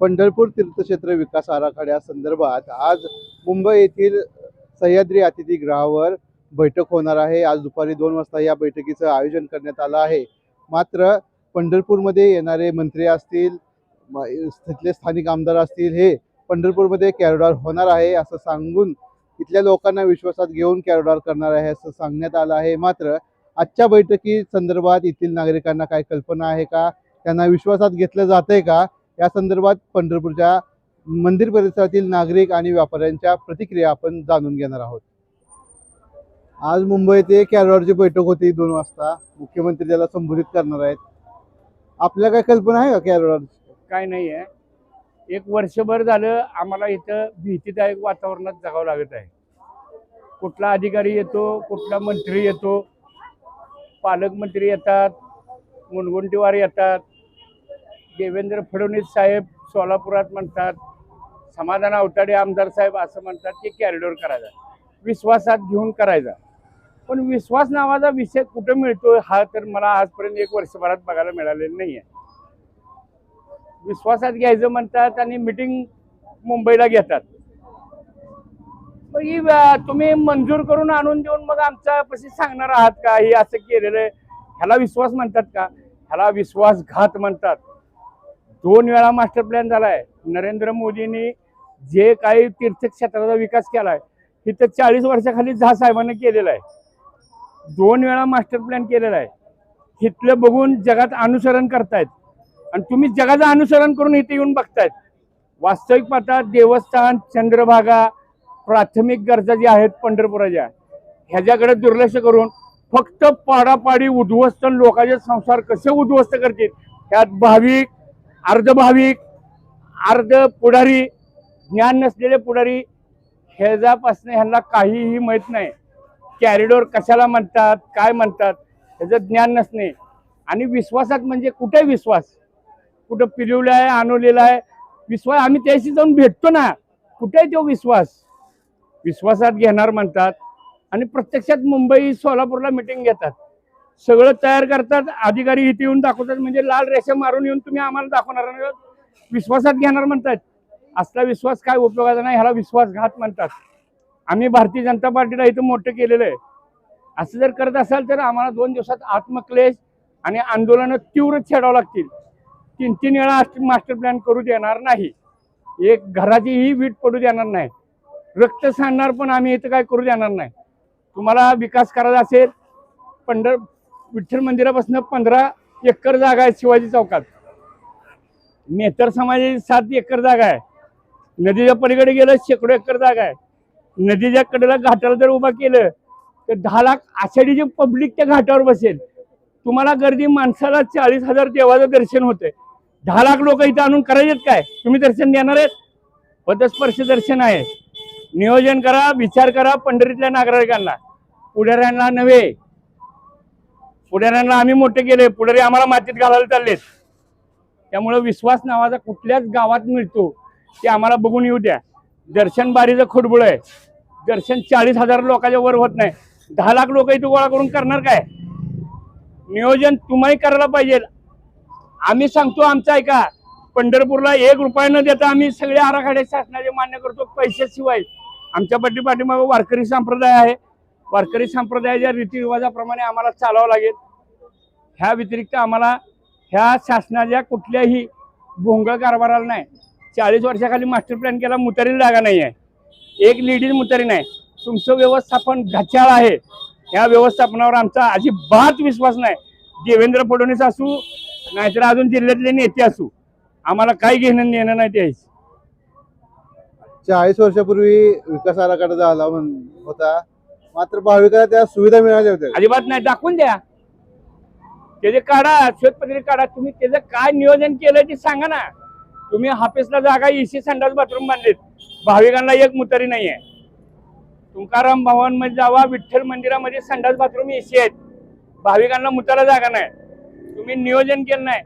पंढरपूर तीर्थक्षेत्र विकास आराखड्यासंदर्भात आज मुंबई येथील सह्याद्री अतिथीगृहावर बैठक होणार आहे. आज दुपारी दोन वाजता या बैठकीचं आयोजन करण्यात आलं आहे. मात्र पंढरपूरमध्ये येणारे मंत्री असतील तिथले स्थानिक आमदार असतील हे पंढरपूरमध्ये कॅरोडार होणार आहे असं सांगून इथल्या लोकांना विश्वासात घेऊन कॅरोडार करणार आहे असं सांगण्यात आलं आहे. मात्र आजच्या बैठकी संदर्भात येथील नागरिकांना काय कल्पना आहे का? त्यांना विश्वासात घेतलं जातंय का? या संदर्भात पंढरपूरच्या मंदिर परिसरातील नागरिक आणि व्यापाऱ्यांच्या प्रतिक्रिया आपण जाणून घेणार आहोत. आज मुंबईत एक कॅरोडची बैठक होती दोन वाजता. मुख्यमंत्री त्याला संबोधित करणार आहेत. आपल्या काय कल्पना आहे का कॅरोडर काय नाही आहे एक वर्षभर झालं आम्हाला इथं भीतीदायक वातावरणात जगावं लागत आहे. कुठला अधिकारी येतो कुठला मंत्री येतो पालकमंत्री येतात मुनगुंटीवार येतात देवेंद्र फडणवीस साहेब सोलापुरात म्हणतात समाधान अवताडे आमदार साहेब असं म्हणतात की कॅरिडोर करायचा. विश्वासात घेऊन करायचा. पण विश्वास नावाचा विषय कुठं मिळतो हा तर मला आजपर्यंत एक वर्षभरात बघायला मिळालेला नाही आहे विश्वासात घ्यायचं म्हणतात आणि मिटिंग मुंबईला घेतात. ही तुम्ही मंजूर करून आणून देऊन मग आमच्या पशी सांगणार आहात का? हे असं केलेलं आहे. ह्याला विश्वास म्हणतात का? ह्याला विश्वासघात म्हणतात. दोन वेळा मास्टर प्लॅन झालाय. नरेंद्र मोदींनी जे काही तीर्थक्षेत्राचा विकास केलाय तिथं चाळीस वर्षाखाली झा साहेबांनी केलेला आहे. दोन वेळा मास्टर प्लॅन केलेला आहे. तिथलं बघून जगात अनुसरण करतायत. आणि तुम्ही जगाचं अनुसरण करून इथे येऊन बघतायत. वास्तविक पाहता देवस्थान चंद्रभागा प्राथमिक गरजा ज्या आहेत पंढरपुराच्या ह्याच्याकडे दुर्लक्ष करून फक्त पाडापाडी उद्ध्वस्त लोकांचे संसार कसे उद्ध्वस्त करतील त्यात भाविक अर्धभाविक अर्ध पुढारी ज्ञान नसलेले पुढारी ह्याच्यापासून ह्यांना काहीही माहीत नाही. कॅरिडोर कशाला म्हणतात काय म्हणतात ह्याचं ज्ञान नसणे. आणि विश्वासात म्हणजे कुठे विश्वास? कुठं पिलिवलं आहे आणवलेला आहे विश्वास आम्ही त्याशी जाऊन भेटतो ना. कुठे आहे तो विश्वास? विश्वासात घेणार म्हणतात आणि प्रत्यक्षात मुंबई सोलापूरला मिटिंग घेतात. सगळं तयार करतात अधिकारी इथे येऊन दाखवतात म्हणजे लाल रेषा मारून येऊन तुम्ही आम्हाला दाखवणार विश्वासात घेणार म्हणतात. असला विश्वास काय उपयोगाचा नाही ह्याला विश्वासघात म्हणतात. आम्ही भारतीय जनता पार्टीला इथं मोठं केलेलं आहे. असं जर करत असाल तर आम्हाला दोन दिवसात आत्मक्लेश आणि आंदोलनं तीव्र छेडावं लागतील. तीन तीन वेळा मास्टर प्लॅन करू देणार नाही. एक घराचीही वीट पडू देणार नाही. रक्त सांडणार पण आम्ही इथं काय करू देणार नाही. तुम्हाला विकास करायचा असेल पंढर विठ्ठल मंदिरापासून पंधरा एकर जागा आहे शिवाजी चौकात. मेहतर समाजाची सात एकर जागा आहे. नदीच्या पलीकडे गेलं शेकडो एकर जागा आहे. नदीच्या कडेला घाटाला जर उभा केलं तर दहा लाख आषाढीचे पब्लिक त्या घाटावर बसेल. तुम्हाला गर्दी माणसाला चाळीस हजार देवाचं दर्शन होतंय. दहा लाख लोक इथं आणून करायचेत काय? तुम्ही दर्शन देणार आहेत? पदस्पर्श दर्शन आहे. नियोजन करा विचार करा पंढरीतल्या नागरिकांना. पुढाऱ्यांना नव्हे. पुढाऱ्यांना आम्ही मोठे केले. पुढारी आम्हाला मातीत घालायला चाललेत. त्यामुळं विश्वास नावाचा कुठल्याच गावात मिळतो ते आम्हाला बघून येऊ द्या. दर्शन बारीचं खोडबुळ आहे. दर्शन चाळीस हजार लोकांच्या वर होत नाही. दहा लाख लोक इथे गोळा करून करणार काय? नियोजन तुम्हाही करायला पाहिजे. आम्ही सांगतो आमचं ऐका. पंढरपूरला एक रुपया न देता आम्ही सगळे आराखडे शासनाचे मान्य करतो. पैशाशिवाय आमच्या पाठी पाठीमागं वारकरी संप्रदाय आहे. वारकरी संप्रदायाच्या रीतिरिवाजाप्रमाणे आम्हाला चालावं लागेल. ह्या व्यतिरिक्त आम्हाला ह्या शासनाच्या कुठल्याही भोंगळ कारभाराला नाही. चाळीस वर्षाखाली मास्टर प्लॅन केला मुतारी जागा नाही आहे. एक लेडीज मुतारी नाही. तुमचं व्यवस्थापन घचाळ आहे. या व्यवस्थापनावर आमचा अजिबात विश्वास नाही. देवेंद्र फडणवीस असू नाहीतर अजून जिल्ह्यातले नेते असू आम्हाला काही घेणं देणं नाही त्यायचं चाळीस वर्षापूर्वी विकास आराखडा झाला म्हण होता. मात्र भाविकांना त्या सुविधा मिळाल्या होत्या. अजिबात नाही. दाखवून द्या. त्याचे काढा श्वेतपत्रिका काढा तुम्ही त्याचं काय नियोजन केलंय ते सांगा ना. तुम्ही हाफिसला जागा एसी संडास बाथरूम बांधलेत. भाविकांना एक मुतारी नाही आहे तुकाराम भवनमध्ये जावा विठ्ठल मंदिरामध्ये संडास बाथरूम एसी आहेत. भाविकांना मुतारा जागा नाही. तुम्ही नियोजन केलं नाही.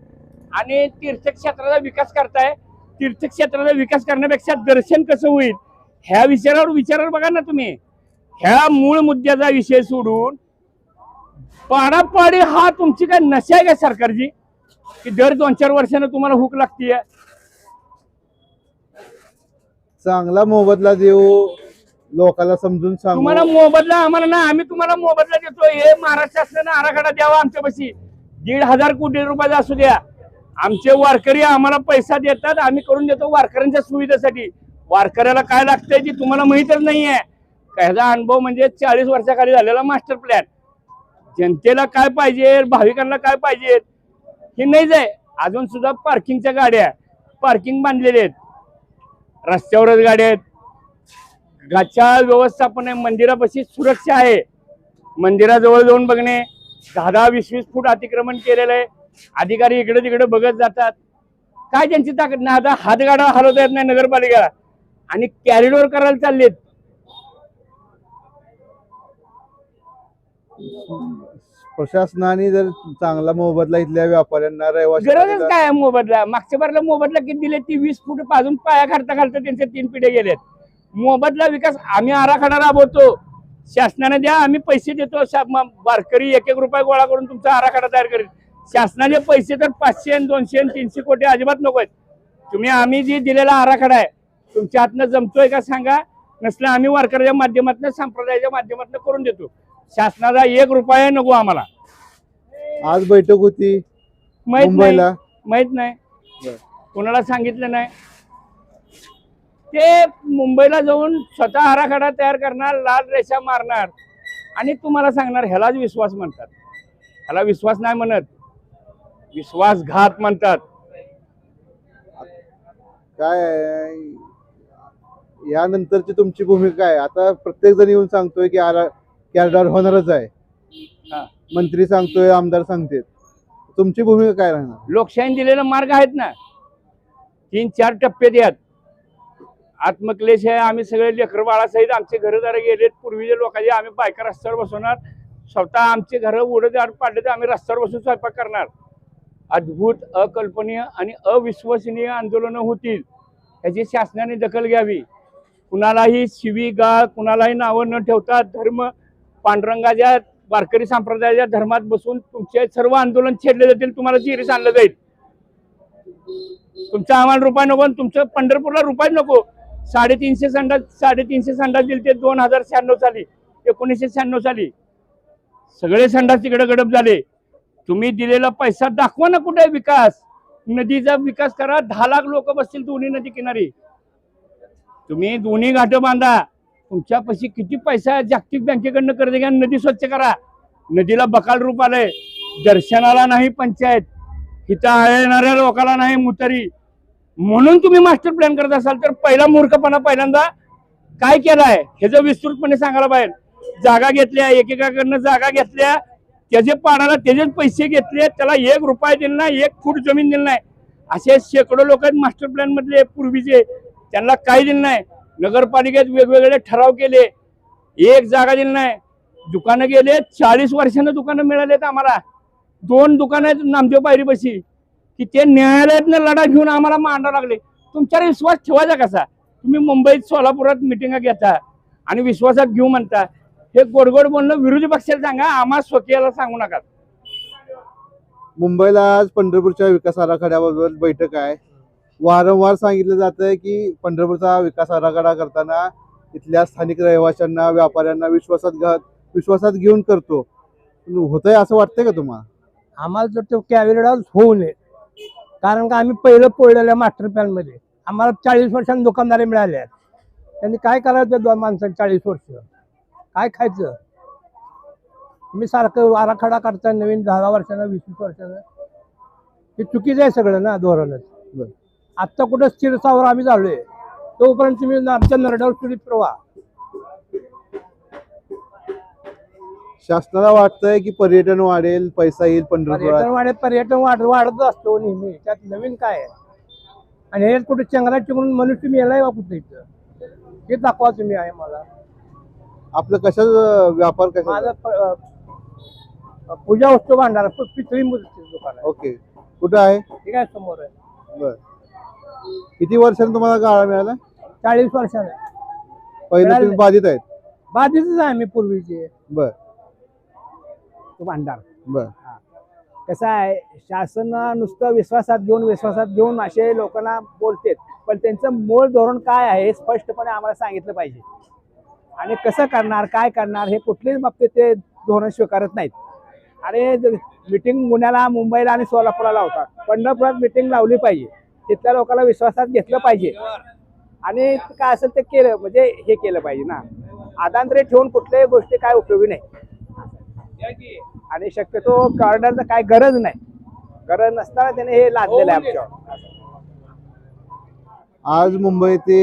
आणि तीर्थक्षेत्राचा विकास करताय. तीर्थक्षेत्राचा विकास करण्यापेक्षा दर्शन कसं होईल? ह्या विचारावर विचारावर बघा ना तुम्ही. ह्या मूळ मुद्द्याचा विषय सोडून पाडापाडी हा तुमची काय नशा आहे का सरकारची? की दर दोन चार वर्षानं तुम्हाला हुक लागतीये? चांगला मोबदला देऊ लोकांना समजून तुम्हाला सांगू मोबदला आम्हाला ना आम्ही तुम्हाला मोबदला देतो हे महाराष्ट्र शासनानं आराखडा द्यावा आमच्यापाशी. दीड हजार कोटी रुपयाचा असू द्या. आमचे वारकरी आम्हाला पैसा देतात आम्ही करून देतो वारकऱ्यांच्या सुविधेसाठी. वारकऱ्याला काय लागतंय ती तुम्हाला माहीतच नाहीये. ह्याचा अनुभव म्हणजे चाळीस वर्षाखाली झालेला मास्टर प्लॅन. जनतेला काय पाहिजे भाविकांना काय पाहिजे हे नाहीच आहे अजून सुद्धा पार्किंगच्या गाड्या पार्किंग बांधलेल्या आहेत. रस्त्यावरच गाड्या आहेत. गाच्या व्यवस्थापन आहे. मंदिरापाशी सुरक्षा आहे. मंदिराजवळ जाऊन बघणे. दहा दहा वीस वीस फूट अतिक्रमण केलेलं आहे. अधिकारी इकडे तिकडे बघत जातात. काय त्यांची ताकद? नाही आता हातगाडा हलवता येत नाही नगरपालिकेला. आणि कॅरिडोर करायला चाललेत. प्रशासनाने जर चांगला मोबदला इथल्या व्यापाऱ्यांना गरजच रहिवासी काय आहे मोबदला? मागच्या बारला मोबदला किती दिले? ती वीस फूट पाजून पाया खालता खालता त्यांचे तीन पिढे गेलेत. मोबदला विकास आम्ही आराखडा राबवतो. शासनाने द्या आम्ही पैसे देतो. शा- म- वारकरी एक एक रुपये गोळा करून तुमचा आराखडा तयार करेल शासनाचे पैसे तर पाचशे आणि दोनशे आणि तीनशे कोटी अजिबात नको आहेत. तुम्ही आम्ही जी दिलेला आराखडा आहे तुमच्या हातनं जमतोय का सांगा? नसलं आम्ही वारकऱ्याच्या माध्यमातून संप्रदायाच्या माध्यमातून करून देतो. शासनाचा एक रुपया नको आम्हाला. आज बैठक होती माहीत नाही. मुंबईला. माहीत नाही. कोणाला सांगितलं नाही. ते मुंबईला जाऊन स्वतः आराखडा तयार करणार लाल रेषा मारणार आणि तुम्हाला सांगणार ह्यालाच विश्वास म्हणतात. ह्याला विश्वास नाही म्हणत. विश्वासघात म्हणतात. काय? यानंतरची तुमची भूमिका आहे आता प्रत्येक जण येऊन सांगतोय की आरा कॅरडार होणारच आहे. हा. मंत्री सांगतोय आमदार सांगतेत. तुमची भूमिका काय राहणार? लोकशाही दिलेले मार्ग आहेत ना. तीन चार टप्प्यात यात आत्मक्लेश आहे आम्ही सगळे लेकर बाळासहित आमचे घरदार गेलेत. पूर्वीच्या लोकांचे आम्ही बायका रस्त्यावर बसवणार स्वतः आमचे घरं उडदार पाडले तर आम्ही रस्त्यावर बसून स्वयंपाक करणार. अद्भुत अकल्पनीय आणि अविश्वसनीय आंदोलनं होतील याची शासनाने दखल घ्यावी. कुणालाही शिवीगाळ कुणालाही नावं न ठेवता धर्म पांडुरंगाच्या वारकरी संप्रदायाच्या धर्मात बसून तुमचे सर्व आंदोलन छेडले जातील तुम्हाला चिरीस आणलं जाईल. तुमचा आम्हाला रुपये नको आणि तुमचं पंढरपूरला रुपये नको. साडेतीनशे संडास साडेतीनशे संडास दिले ते दोन हजार शहाण्णव साली एकोणीसशे शहाण्णव साली. सगळे संडास तिकडे गडप झाले. तुम्ही दिलेला पैसा दाखवा ना कुठे विकास. नदीचा विकास करा दहा लाख लोक बसतील दोन्ही नदी किनारी. तुम्ही दोन्ही घाट बांधा. तुमच्यापाशी किती पैसा जागतिक बँकेकडनं कर्ज घ्या नदी स्वच्छ करा. नदीला बकाल रूप आलंय. दर्शनाला नाही पंचायत. इथं येणाऱ्या लोकाला नाही मुतारी. म्हणून तुम्ही मास्टर प्लॅन करत असाल तर पहिला मूर्खपणा पहिल्यांदा काय केलाय? ह्याचं विस्तृतपणे सांगायला पाहिजे. जागा घेतल्या एकेकाकडनं जागा घेतल्या त्याचे पाडाला त्याचेच पैसे घेतले त्याला एक रुपया दिला नाही एक फूट जमीन दिली नाही. असे शेकडो लोक आहेत मास्टर प्लॅन मधले पूर्वीचे. त्यांना काही दिलं नाही. नगरपालिकेत वेगवेगळे ठराव केले. एक जागा दिली नाही. दुकानं गेले चाळीस वर्षानं दुकानं मिळालेत आम्हाला. दोन दुकानं आहेत नामदेव पायरीपाशी की ते न्यायालयातनं लढा घेऊन आम्हाला मांडावं लागले. तुमच्यावर विश्वास ठेवायचा कसा? तुम्ही मुंबईत सोलापुरात मिटिंगा घेता आणि विश्वासात घेऊ म्हणता. हे गोडगोड बोलणं विरोधी पक्षाला सांगा आम्हा स्वकीयाला सांगू नका. मुंबईला आज पंढरपूरच्या विकास आराखड्याबद्दल बैठक आहे. वारंवार सांगितलं जात आहे की पंढरपूरचा विकास आराखडा करताना इथल्या स्थानिक रहिवाशांना व्यापाऱ्यांना विश्वासात घात विश्वासात घेऊन करतो. होतंय असं वाटतंय का तुम्हाला? आम्हाला तर तो कॅविरेडाच होऊ नये कारण का आम्ही पहिलं पोळलेलं मास्टर प्लॅनमध्ये आम्हाला चाळीस वर्षांनी दुकानदारे मिळाले आहेत त्यांनी काय करायचं दोन माणसांनी चाळीस वर्ष? काय खायचं? तुम्ही सारखं आराखडा करता नवीन दहा वर्षानं वीस वीस वर्षानं. हे चुकीचं आहे सगळं ना धोरणच. आत्ता कुठं स्थिरतावर आम्ही झालोय. तोपर्यंत तुम्ही आमच्या नरडावर सुडीत प्रवाह शासनाला वाटतंय की पर्यटन वाढेल पैसा येईल पंढरपुरात. पर्यटन वाढत पर्यटन वाढ वाढत असतो नेहमी. त्यात नवीन काय आहे? आणि हे कुठे चंगरा चिकून मनुष्य मी यायला कुठे इथं? हे दाखवा तुम्ही आहे मला. आपलं कशाच व्यापार कशा प- पूजा वस्तू भांडार पितळी मूर्ती दुकान आहे. ओके. कुठं आहे? ठीक आहे समोर आहे. बर. किती वर्षांनी तुम्हाला गाळा मिळाला? चाळीस वर्षाने. पहिलं मिळालं. तुम्ही बाधित आहेत? बाधितच आहे मी पूर्वीचे. बर. तो भांडार. बर. कसं आहे शासन नुसतं विश्वासात घेऊन विश्वासात घेऊन असे लोकांना बोलतेत. पण त्यांचं मूळ धोरण काय आहे हे स्पष्टपणे आम्हाला सांगितलं पाहिजे. आणि कसं करणार काय करणार हे कुठल्याच बाबतीत ते धोरण स्वीकारत नाहीत. आणि मिटिंग पुण्याला मुंबईला आणि सोलापूरला होता. पंढरपुरात मिटिंग लावली पाहिजे. तिथल्या लोकांना विश्वासात घेतलं पाहिजे. आणि काय असेल ते केलं म्हणजे हे केलं पाहिजे ना. आदांतरे ठेवून कुठल्याही गोष्टी काय उपयोगी नाही. आणि शक्यतो कॉर्डरचं काय गरज नाही. गरज नसताना त्याने हे लादलेलं आहे आमच्यावर. आज मुंबई ते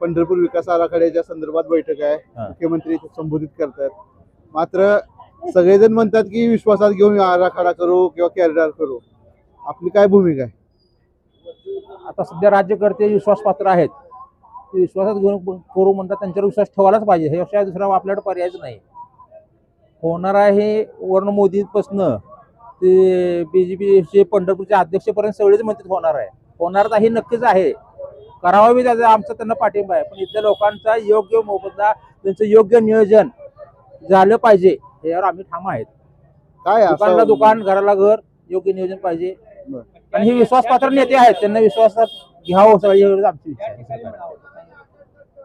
पंढरपूर विकास आराखड्याच्या संदर्भात बैठक आहे. मुख्यमंत्री इथे संबोधित करतात. मात्र सगळेजण म्हणतात की विश्वासात घेऊन आराखडा करू किंवा कॅरिडार करू. आपली काय भूमिका आहे? आता सध्या राज्यकर्ते विश्वासपात्र आहेत. ते विश्वासात घेऊन करू म्हणतात त्यांच्यावर विश्वास ठेवायलाच पाहिजे. हे अशा दुसरा आपल्याकडे पर्यायच नाही. होणार आहे वर्ण मोदीपासनं. ते बी जे पीचे पंढरपूरच्या अध्यक्षपर्यंत सगळेच म्हणतात होणार आहे. होणार तर हे नक्कीच आहे. करावा बी त्याचा आमचा त्यांना पाठिंबा आहे. पण इथल्या लोकांचा योग्य मोबदला त्यांचं योग्य नियोजन झालं पाहिजे यावर आम्ही ठाम आहेत. काय दुकानला दुकान घराला घर योग्य नियोजन पाहिजे. आणि हे विश्वासपात्र नेते आहेत त्यांना विश्वासात घ्यावं सगळी आमची.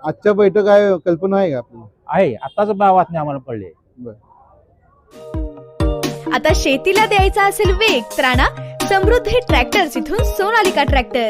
आजच्या बैठक आहे कल्पना आहे का आपल्याला आहे आताच बातमी आम्हाला कळली आता शेतीला द्यायचा असेल वेग तर आणा समृद्धी ट्रॅक्टर्स इथून सोनालिका ट्रॅक्टर.